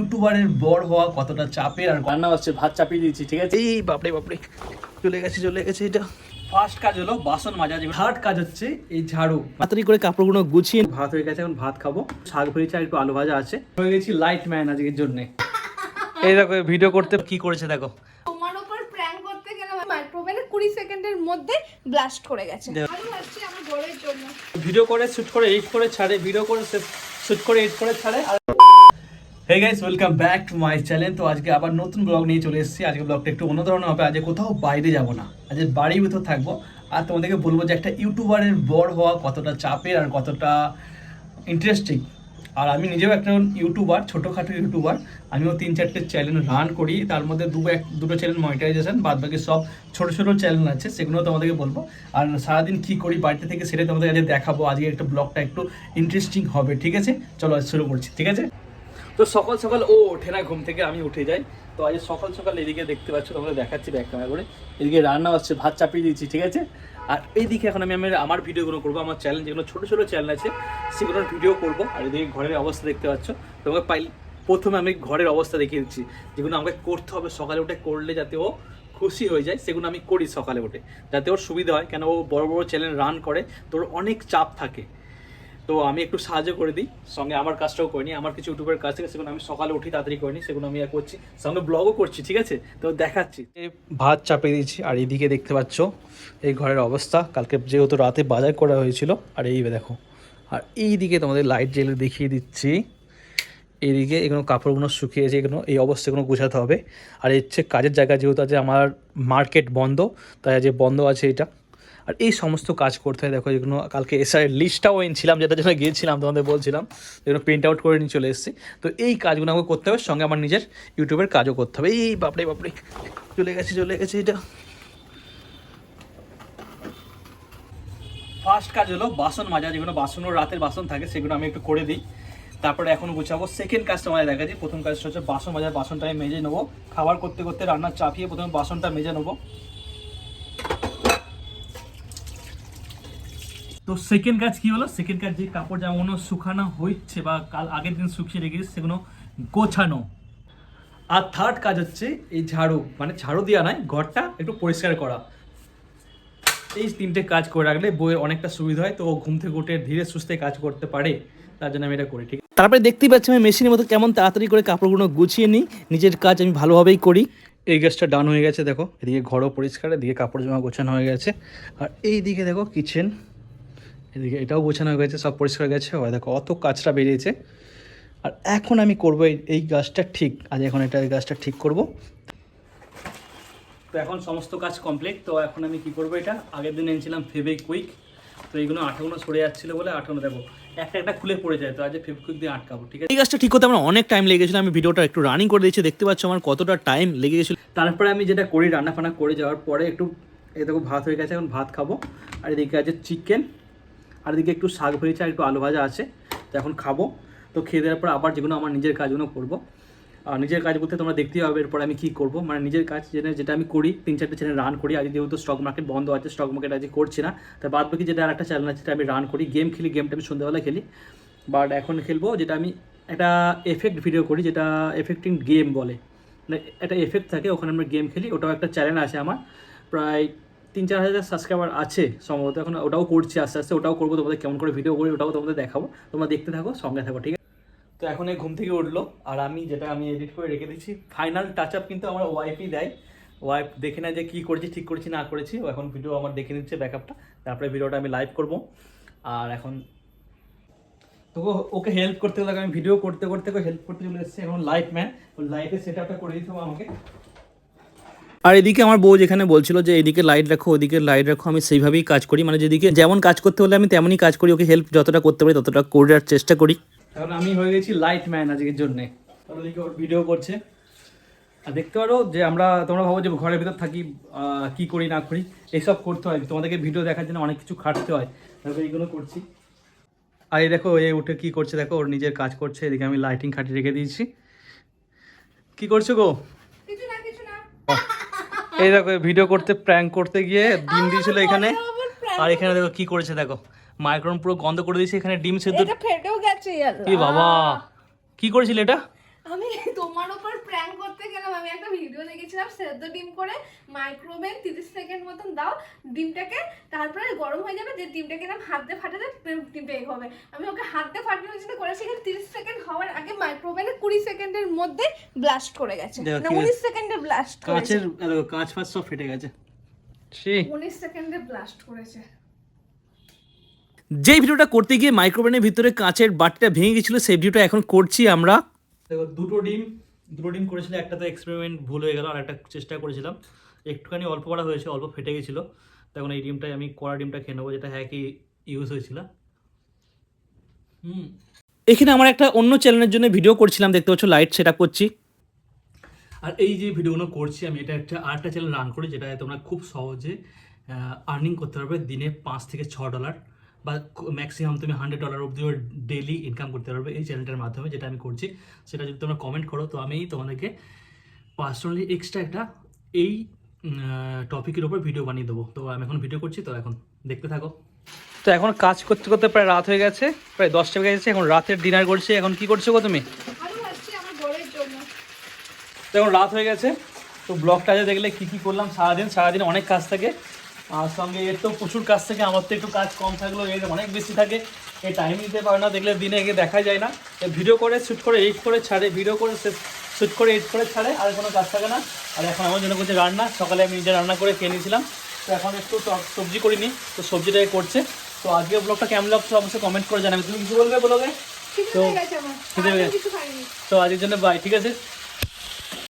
ইউটিউবারের বড় হওয়া কতটা চাপের আর রান্না হচ্ছে ভাত চাপিয়ে দিয়েছি ঠিক আছে? এই বাপরে বাপরে। চলে গেছে চলে গেছে এটা। ফার্স্ট কাজ হলো বাসন মাজা থার্ড কাজ হচ্ছে এই ঝাড়ু। তাড়াতাড়ি করে কাপড়গুলো গুছিয়ে ভাত হয়ে গেছে এখন ভাত খাব। শাক ভেজেছে আর একটু আলু ভাজা আছে। হয়ে গেছি লাইট ম্যান আজকের জন্য। এই দেখো ভিডিও করতে কি করেছে দেখো। তোমার উপর প্র্যাঙ্ক করতে গেলাম মাইক্রোওভেনে কুড়ি সেকেন্ডের মধ্যে ব্লাস্ট করে গেছে। দেখ। আমি ভাবছি আমার জন্য। ভিডিও করে শুট করে এডিট করে ছাড়ে ভিডিও করে শুট করে এডিট করে ছাড়ে আর hey guys welcome back to my channel তো আজকে আবার নতুন ব্লগ নিয়ে চলে এসেছি। আজকে ব্লগটা একটু অন্য ধরনের হবে। আজকে কোথাও বাইরে যাব না। আজকে বাড়ির ভিতর থাকব। আর তোমাদেরকে বলব যে একটা ইউটিউবারের বড় হওয়া কতটা চাপের আর কতটা ইন্টারেস্টিং আর আমি নিজেও একটা ইউটিউবার, ছোটোখাটো ইউটিউবার। আমিও তিন চারটে চ্যানেল রান করি। তার মধ্যে দু এক, দুটো চ্যানেল মনিটাইজেশন বাদ বাকি সব ছোটো ছোটো চ্যানেল আছে। সেগুলো তোমাদেরকে বলব। আর সারাদিন কী করি বাড়িতে থেকে সেটাই তোমাদের কাছে দেখাবো। আজকে একটা ব্লগটা একটু ইন্টারেস্টিং হবে। ঠিক আছে? চলো শুরু করছি। ঠিক আছে? তো সকাল সকাল ও ওঠে না, ঘুম থেকে আমি উঠে যাই। তো আজ সকাল সকাল এদিকে দেখতে পাচ্ছ তোমরা দেখাচ্ছি ব্যাক ক্যামেরা করে। এদিকে রান্না হচ্ছে, ভাত চাপিয়ে দিয়েছি, ঠিক আছে? আর এইদিকে এখন আমি আমার আমার ভিডিওগুলো করব, আমার চ্যানেল যেগুলো ছোটো ছোটো চ্যানেল আছে, সেগুলোর ভিডিও করব। আর এদিকে ঘরের অবস্থা দেখতে পাচ্ছ, তোমাকে পাই প্রথমে আমি ঘরের অবস্থা দেখিয়ে দিচ্ছি। যেগুলো আমাকে করতে হবে সকালে উঠে, করলে যাতে ও খুশি হয়ে যায়, সেগুলো আমি করি সকালে উঠে, যাতে ওর সুবিধা হয়। কেন ও বড় বড় চ্যানেল রান করে তোর অনেক চাপ থাকে। তো আমি একটু সাহায্য করে দিই। সঙ্গে আমার কাজটাও করে নিই। আমার কিছু ইউটিউবের কাজ থেকে, সেগুলো আমি সকালে উঠি, তাড়াতাড়ি করে নিই, সেগুলো আমি করছি। সঙ্গে ব্লগও করছি, ঠিক আছে? তো দেখাচ্ছি। ভাত চাপিয়ে দিয়েছি, আর এইদিকে দেখতে পাচ্ছ, এই ঘরের অবস্থা। কালকে যেহেতু রাতে বাজার করা হয়েছিল, আর এই দেখো। আর এই দিকে তোমাদের লাইট জেলে দেখিয়ে দিচ্ছি। এইদিকে এগুলো কাপড়গুলো শুকিয়েছে এগুলো, এই অবস্থা এগুলো গোছাতে হবে। আর এর হচ্ছে কাজের জায়গা যেহেতু আছে, আমার মার্কেট বন্ধ। তাই আজ বন্ধ আছে এটা। আর এই সমস্ত কাজ করতে হয়। দেখো, যেগুলো কালকে এসআইয়ের লিস্টটাও এনেছিলাম যেটা জন্য গিয়েছিলাম, তোমাদের বলছিলাম, যেগুলো প্রিন্ট আউট করে নিয়ে চলে এসেছি। তো এই কাজগুলো আমাকে করতে হবে, সঙ্গে আমার নিজের ইউটিউবের কাজও করতে হবে। এই বাপরে বাপরে, চলে গেছে চলে গেছে এটা। ফার্স্ট কাজ হলো বাসন মাজা, যেগুলো বাসন ও রাতের বাসন থাকে, সেগুলো আমি একটু করে দিই। তারপরে এখন গুছাবো। সেকেন্ড কাজটা আমাদের দেখা যায় প্রথম কাজটা হচ্ছে বাসন মাজা বাসনটা আমি মেজে নেব। খাবার করতে করতে রান্না চাপিয়ে প্রথমে বাসনটা মেজে নেব। তো সেকেন্ড কাজ কি হলো সেকেন্ড কাজ যে কাপড় জামাগুলো শুকানো হচ্ছে বা কাল আগের দিন শুকিয়ে রেখেছি সেগুলো গোছানো। আর থার্ড কাজ হচ্ছে এই ঝাড়ু মানে ঝাড়ু দেওয়া নয় ঘরটা একটু পরিষ্কার করা। এই তিনটে কাজ করে রাখলে বইয়ের অনেকটা সুবিধা হয় তো ও ঘুম থেকে উঠে ধীরে সুস্থে কাজ করতে পারে তার জন্য আমি এটা করি ঠিক তারপরে দেখতেই পাচ্ছি আমি মেশিনের মতো কেমন তাড়াতাড়ি করে কাপড়গুলো গুছিয়ে নিই নিজের কাজ আমি ভালোভাবেই করি। এই গ্যাসটা ডান হয়ে গেছে দেখো এদিকে ঘরও পরিষ্কার এদিকে কাপড় জামা গোছানো হয়ে গেছে। আর এই দিকে দেখো কিচেন এদিকে এটাও গোছানো হয়ে গেছে, সব পরিষ্কার গেছে। হয় দেখো, অত কাজটা বেরিয়েছে। আর এখন আমি করব এই- গাছটা ঠিক, আজ এখন এটা এই গাছটা ঠিক করব। তো এখন সমস্ত কাজ কমপ্লিট তো এখন আমি কি করব এটা? আগের দিন এনেছিলাম ফেবে কুইক তো এইগুলো আঠাগুলো সরে যাচ্ছিল বলে আঠাগুলো দেখো, একটা একটা খুলে পড়ে যায়, তো আজ ফেবে কুইক দিয়ে আটকাবো, ঠিক আছে? এই গাছটা ঠিক করতে আমার অনেক টাইম লেগেছিল আমি ভিডিওটা একটু রানিং করে দিয়েছি, দেখতে পাচ্ছ আমার কতটা টাইম লেগে গেছিল। তারপরে আমি যেটা করি রান্না ফান্না করে যাওয়ার পরে একটু, এই দেখো, ভাত হয়ে গেছে, এখন ভাত খাব। আর এদিকে আছে চিকেন আর এদিকে একটু শাক ভেজেছে আর একটু আলু ভাজা আছে, তো এখন খাব। তো খেয়ে দেওয়ার পর আবার যেগুলো আমার নিজের কাজগুলো করব। আর নিজের কাজ বলতে তোমরা দেখতেই হবে এরপর আমি কী করব? মানে নিজের কাজ যেটা যেটা আমি করি, তিন চারটে চ্যানেল রান করি। আজ যেহেতু স্টক মার্কেট বন্ধ আছে স্টক মার্কেট আজ করছি না। তাই বাদ বাকি যেটা একটা চ্যানেল আছে, সেটা আমি রান করি। গেম খেলি গেমটা আমি সন্ধ্যাবেলা খেলি। বাট এখন খেলব যেটা আমি একটা এফেক্ট ভিডিও করি, যেটা এফেক্টিং গেম বলে। মানে একটা এফেক্ট থাকে, ওখানে আমরা গেম খেলি। ওটাও একটা চ্যানেল আছে আমার। প্রায় তিন চার হাজার সাবস্ক্রাইবার আছে সম্ভবত, এখন ওটাও করছি আস্তে আস্তে, ওটাও করব, তোমাদের কেমন করে ভিডিও করি ওটাও তোমাদের দেখাবো, তোমরা দেখতে থাকো, সঙ্গে থাকো, ঠিক আছে? তো এখন এই ঘুম থেকে উঠল, আর আমি যেটা আমি এডিট করে রেখে দিচ্ছি ফাইনাল টাচ আপ কিন্তু আমার ওয়াইফই দেয়। ওয়াইফ দেখে না যে কী করেছি, ঠিক করেছি, না করেছি, ও এখন ভিডিও আমার দেখে নিচ্ছে ব্যাকআপটা তারপরে ভিডিওটা আমি লাইভ করব। আর এখন তো ওকে হেল্প করতে গেলে, আমি ভিডিও করতে করতে হেল্প করতে চলে এসেছি, এখন লাইট ম্যান লাইটের সেট আপটা করে দিতে হবে আমাকে। আর এদিকে আমার বউ যেখানে বলছিল যে এদিকে লাইট রাখো ওদিকে লাইট রাখো আমি সেইভাবেই কাজ করি। মানে যেদিকে যেমন কাজ করতে হলে আমি তেমনই কাজ করি ওকে হেল্প যতটা করতে পারি ততটা করার চেষ্টা করি। কারণ আমি হয়ে গেছি লাইট ম্যান আজকের জন্যে। ওদিকে ওর ভিডিও করছে। আর দেখতে পারো যে আমরা তোমরা ভাবো যে ঘরের ভিতর থাকি কি করি না করি এইসব করতে হয়। তোমাদেরকে ভিডিও দেখার জন্য অনেক কিছু খাটতে হয়। তারপরে এইগুলো করছি। আর এই দেখো এ উঠে কি করছে দেখো ওর নিজের কাজ করছে। এদিকে আমি লাইটিং খাটিয়ে রেখে দিয়েছি। কি করছ গো? কিছু না কিছু না। এই দেখো ভিডিও করতে প্র্যাঙ্ক করতে গিয়ে ডিম দিয়েছিল এখানে। আর এখানে দেখো কি করেছে দেখো। মাইক্রোন পুরো গন্ধ করে দিয়েছে এখানে ডিম সেদ্ধ এটা ফেটেও গেছে কি বাবা কি করেছিল এটা? আমি তোমার উপর প্র্যাঙ্ক করতে গেলাম। আমি একটা ভিডিও দেখেছিলাম সেদ্ধ ডিম করে মাইক্রোওভেন তিরিশ সেকেন্ড মতন দাও ডিমটাকে তারপরে গরম হয়ে যাবে যে ডিমটাকে এরকম হাত দিয়ে ফাটাতে ডিমটা এগ হবে। আমি ওকে হাত দিয়ে ফাটানোর জন্য করেছি এখানে তিরিশ সেকেন্ড হওয়ার আগে মাইক্রোওভেনে কুড়ি সেকেন্ডের মধ্যে ব্লাস্ট করে গেছে। না উনিশ সেকেন্ডে ব্লাস্ট করেছে। কাঁচের কাঁচ ফাঁচ সব ফেটে গেছে। সে উনিশ সেকেন্ডে ব্লাস্ট করেছে। যেই ভিডিওটা করতে গিয়ে মাইক্রোওভেনের ভিতরে কাঁচের বাটিটা ভেঙে গেছিল সেই ভিডিওটা এখন করছি আমরা। দেখো, দুটো ডিম দুটো ডিম করেছিল একটা তো এক্সপেরিমেন্ট ভুল হয়ে গেল, আর একটা চেষ্টা করেছিলাম। একটুখানি অল্প করা হয়েছে, অল্প ফেটে গেছিল। তখন এই ডিমটাই আমি, কড়া ডিমটা খেয়ে নেব, যেটা হ্যাঁ কি ইউজ হয়েছিল। হুম। এখানে আমার একটা অন্য চ্যানেলের জন্য ভিডিও করছিলাম, দেখতে পাচ্ছ লাইট সেট করছি। আর এই যে ভিডিওগুলো করছি, আমি এটা একটা, আরেকটা চ্যানেল রান করি যেটা তোমরা খুব সহজে আর্নিং করতে পারবে দিনে পাঁচ থেকে ছ ডলার বা ম্যাক্সিমাম তুমি হান্ড্রেড ডলার অব্দিও ডেলি ইনকাম করতে পারবে এই চ্যানেলটার মাধ্যমে যেটা আমি করছি। সেটা যদি তোমরা কমেন্ট করো তো আমি তোমাদেরকে পার্সোনালি এক্সট্রা একটা এই টপিকের ওপর ভিডিও বানিয়ে দেবো। তো আমি এখন ভিডিও করছি তো এখন দেখতে থাকো। তো এখন কাজ করতে করতে প্রায় রাত হয়ে গেছে প্রায় দশটা বেজে গেছে এখন রাতের ডিনার করছি। এখন কি করছ গো তুমি? তো এখন রাত হয়ে গেছে তো ব্লগটা যে দেখলে কী কী করলাম? সারাদিন সারাদিন অনেক কাজ থাকে। আর সঙ্গে এর তো প্রচুর কাজ থাকে আমার তো একটু কাজ কম থাকলেও এর অনেক বেশি থাকে। এই টাইম দিতে পারে না দেখলে দিনে এগিয়ে দেখা যায় না। ভিডিও করে শ্যুট করে এডিট করে ছাড়ে ভিডিও করে শ্যুট করে এডিট করে ছাড়ে আর কোনো কাজ থাকে না। আর এখন আমার জন্য করছে রান্না সকালে আমি নিজে রান্না করে খেয়ে নিয়েছিলাম। তো এখন একটু সবজি করিনি তো সবজিটাই করছে। তো আজকে ব্লগটা কেমন লাগছে অবশ্যই কমেন্ট করে জানাবে। তুমি কিছু বলবে ব্লগে তো- তো আজকের জন্য বাই ঠিক আছে?